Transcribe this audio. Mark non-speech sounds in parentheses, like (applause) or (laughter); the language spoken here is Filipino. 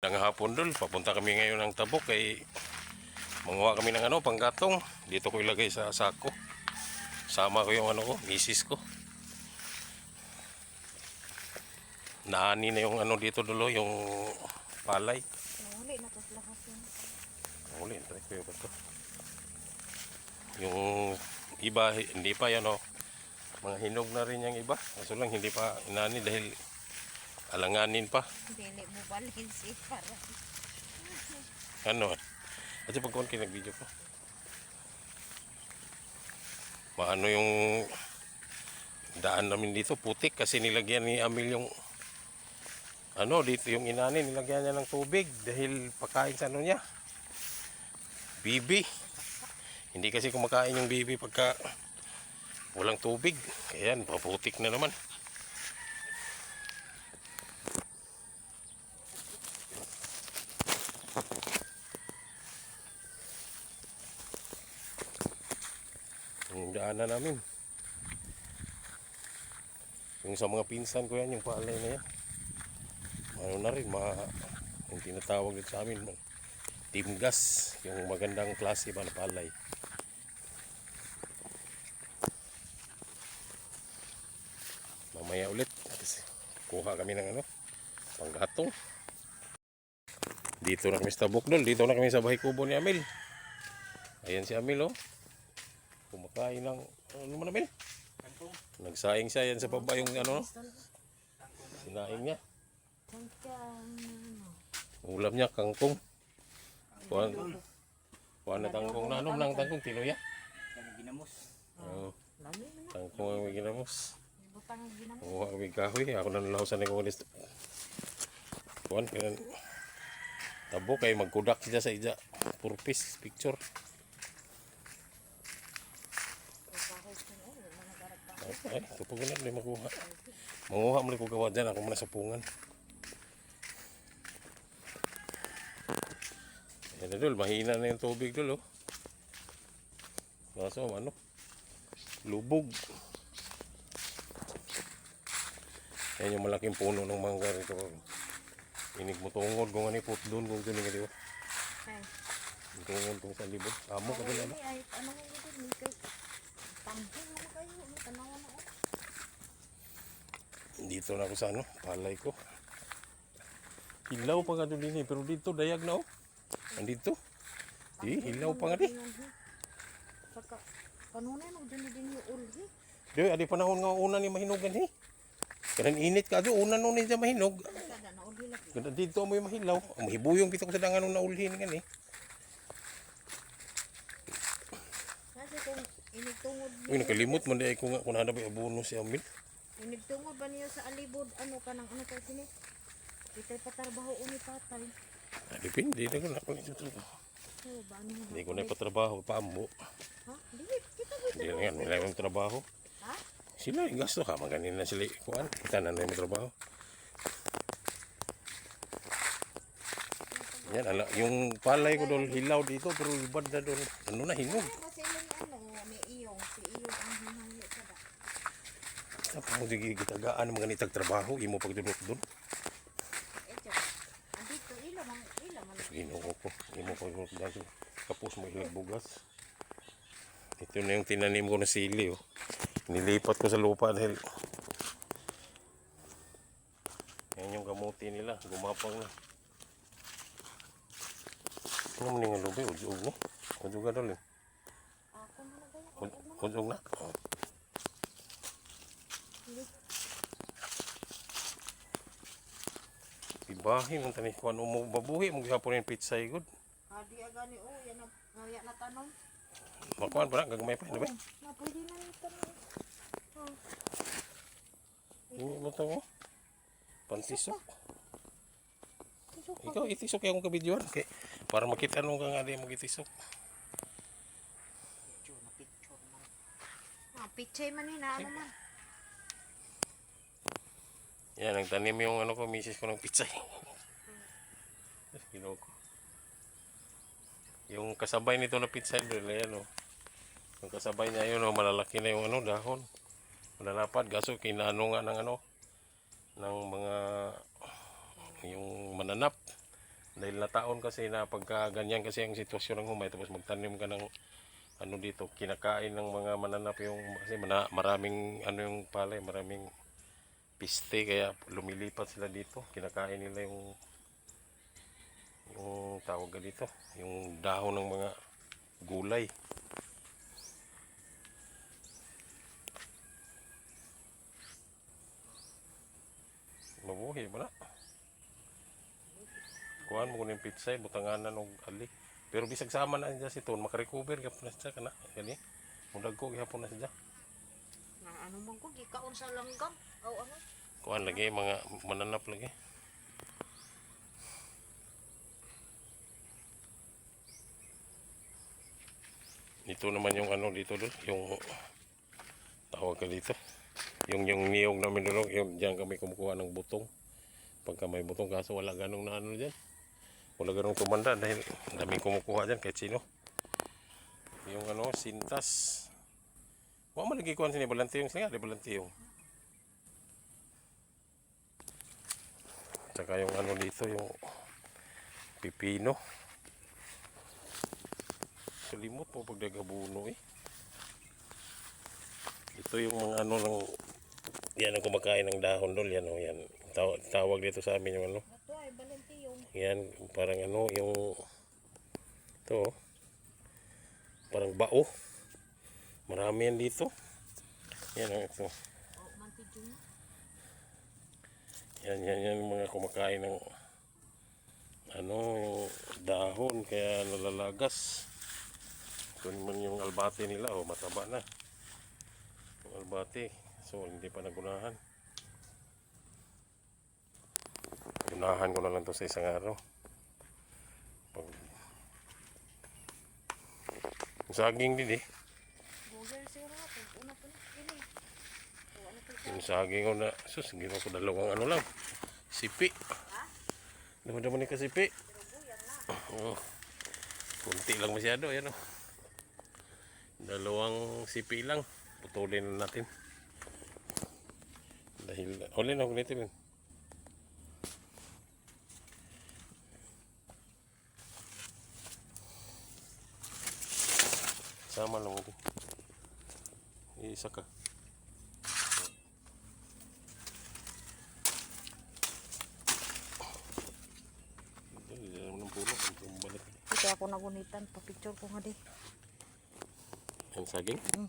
Nang hapon dul, papunta kami ngayon ng tabok kay manguha kami ng ano, panggatong. Dito ko ilagay sa sako. Sama ko yung ano ko, misis ko. Naani na yung ano dito dulo, yung palay. Nahuli na to lahat yun. Uli, try ko yung bato. Yung iba, hindi pa yan oh. Mga hinog na rin yung iba. Kaso lang hindi pa inani dahil alanganin pa. Dili mo balhin si para. Ano? Kasi pag konti nag-video ko. Maano yung daan namin dito, putik kasi nilagyan ni Amil yung ano, dito yung inani, nilagyan niya ng tubig dahil pagkain sa ano niya. Bibi. Hindi kasi kumakain yung bibi pagka walang tubig. Kaya yan, paputik na naman. Yung daanan namin. Yung sa mga pinsan ko yan, yung palay na yan. Ano na rin, mga, yung tinatawag dito sa amin, team gas, yung magandang klase ba na palay. Mamaya ulit, kuha kami ng ano, panggatong. Dito na kami sa Bukdol, dito na kami sa bahay kubo ni Amil. Ayan si Amil oh. Kumakain ng, ano mo Amil? Nagsaing siya yan sa baba yung ano, sinaing niya. Ulam niya, kangkong. Kuhan, kuhan na tangkong na, ano nang tangkong, tiloya. Ginamos. Na. tangkong ang may ginamos. Ibutang ang ginamo. Oo, ang may kahoy, ako na nalawasan ni Kunis. Kuhan, kaya tabo kay magkudak siya sa ija. Purpose, picture. Kahit kung ano, wala na garag pa. Ay, na, hindi makuha. Manguha mo ko gawa dyan, ako muna sa pungan. Yan na dul, mahina na yung tubig dul, oh. Kaso, ano? Lubog. Yan yung malaking puno ng mangga rito. Inig mo tungod kung ano yung put doon, kung doon di ba? Ay. Tungod kung sa libod. Amo ka ano? Ay, ano mo ito? May kay... Tanghol mo kayo. May tanawan na ako. Dito na ako sa ano, palay ko. Hilaw pa nga doon din eh, pero dito dayag na oh. Andito. Di, hilaw pa nga di. Saka, kanunay nung din din yung ulhi. Di, adi panahon nga una ni mahinugan eh. Kanang init ka do, una nun niya mahinog. Ganda dito mo yung mahilaw. Ang mahibuyong kita ko sa dangan nung naulhin nga eh. Kasi kung inigtungod Uy, nakalimot man di ko nga kung hanap yung abono si Amil. Inigtungod ba niya sa alibod? Ano ka nang ano ka sini? Itay patarbaho uni patay. Ah, depende na ko na ako nito. Oh, ba ano Hindi ko na ipatrabaho, paambo. Ha? Dili, kita ba Hindi na yan, wala yung trabaho. Ha? Sila, yung gasto ka, maganin na sila ikuan. Kita na na yung trabaho. Yan, ala, yung palay ko doon hilaw dito, pero ibad na doon. Ano na, hinog. Kasi ilang ano, may iyong, si iyong ang hinahuli ka ba? Tapos mo sige gitagaan mga nitag trabaho, imo doon. Eh, tiyan. Andito, ilo man, ilo man. Ginoo ko, imo pagdulot doon. Tapos mo ilag bugas. Ito na yung tinanim ko na sili, oh. Nilipat ko sa lupa dahil yan yung kamuti nila, gumapang na. Ano mo nga lubi, udyog ni. Udyog doon, mo na. Ud- Udyog na. Oh. Ibahin mo tani kung ano mo babuhi mo gihapon yung pizza good. Adi agani, oh, yan na, ngaya na tanong. Makuan pa na gagmay pa, di ba? Na, pwede na yung tanong. Oh, Hindi mo to mo. Pantisok. isok ka. Ikaw itisok yung kabidyoan kay para makita nung kang adi mo gitisok. Picture na picture man. Ah, pichay man yun, ano man. Yan, nagtanim yung ano ko, misis ko ng pizza. (laughs) Ginawa ko. Yung kasabay nito na pizza doon, ayan o. Yung kasabay niya yun, oh, malalaki na yung ano, dahon. Malalapad, gaso kinano nga ng ano, ng mga, yung mananap. Dahil nataon kasi na pagka ganyan kasi ang sitwasyon ng humay tapos magtanim ka ng ano dito, kinakain ng mga mananap yung kasi maraming ano yung palay, maraming piste kaya lumilipat sila dito, kinakain nila yung yung tawag ka dito, yung dahon ng mga gulay. Mabuhi ba na? Kuhan mo kunin pizza, butanganan og ali. Pero bisag sama na siya si Ton, makarecover ka na siya kana. Gani. Mudag ko gihapon na siya. Ano man ko gikaon sa langgam. Aw ano? Kuhan lagi mga mananap lagi. Ito naman yung ano dito doon, yung tawag ka dito. Yung yung niyog namin doon, yung diyan kami kumukuha ng butong. Pagka may butong kaso wala ganong na ano diyan. Wala ganong tumanda dahil dami kumukuha diyan kahit sino. Yung ano, sintas. Wa man lagi kuhan sini balantiyong sila, di balantiyong. Saka yung ano dito, yung pipino. Kalimot mo pag nagabuno eh. Ito yung mga ano ng yan ang kumakain ng dahon doon yan oh yan Taw- tawag dito sa amin yung ano Ato ay balentiyong. yan parang ano yung ito oh. parang bao marami yan dito yan oh, ito O. Yan, yan, yan mga kumakain ng ano, yung dahon, kaya nalalagas. Ito naman yung albate nila, oh, mataba na. Yung albate, so hindi pa nagunahan. Gunahan ko na lang to sa isang araw. Pag... Saging din eh. Google siguro nga pag una pa na kini. O ano pa siya? Yung saging ko na, sus, ginawa ko dalawang ano lang. Sipi. Naman naman ni kasipi. Oh. Kunti lang masyado, yan o. Dalawang sipi lang. Putulin na natin. Dahil, huli na, huli natin. Sama lang din. Isa ka. Hindi naman ng puno. Ang balik. Ito ako nagunitan, papicture ko nga di. Ang saging? Hmm.